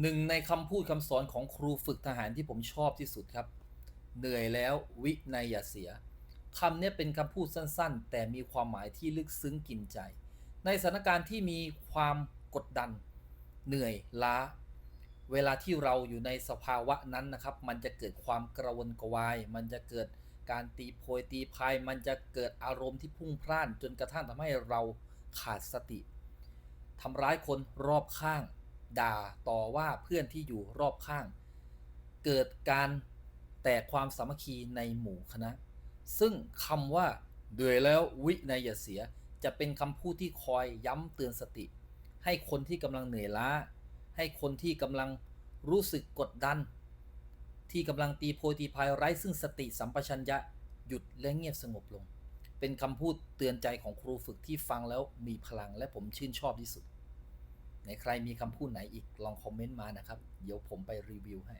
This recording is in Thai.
หนึ่งในคำพูดคำสอนของครูฝึกทหารที่ผมชอบที่สุดครับ เหนื่อยแล้ววินัยอย่าเสียคำนี้เป็นคำพูดสั้นๆ แต่มีความหมายที่ลึกซึ้งกินใจ ในสถานการณ์ที่มีความกดดัน เหนื่อยล้า เวลาที่เราอยู่ในสภาวะนั้นนะครับ มันจะเกิดความกระวนกระวาย มันจะเกิดการตีโพยตีพาย มันจะเกิดอารมณ์ที่พุ่งพล่าน จนกระทั่งทำให้เราขาดสติทำร้ายคนรอบข้าง ด่าต่อว่าเพื่อนที่อยู่รอบข้าง เกิดการแตกความสามัคคีในหมู่คณะ ซึ่งคำว่าเดือยแล้ววินัยอย่าเสีย จะเป็นคำพูดที่คอยย้ำเตือนสติ ให้คนที่กำลังเหนื่อยล้า ให้คนที่กำลังรู้สึกกดดัน ที่กำลังตีโพยตีพายไร้ซึ่งสติสัมปชัญญะหยุดและเงียบสงบลง เป็นคำพูดเตือนใจของครูฝึกที่ฟังแล้วมีพลังและผมชื่นชอบที่สุด นใครมีคำพูดไหนอีกลองคอมเมนต์มานะครับ เดี๋ยวผมไปรีวิวให้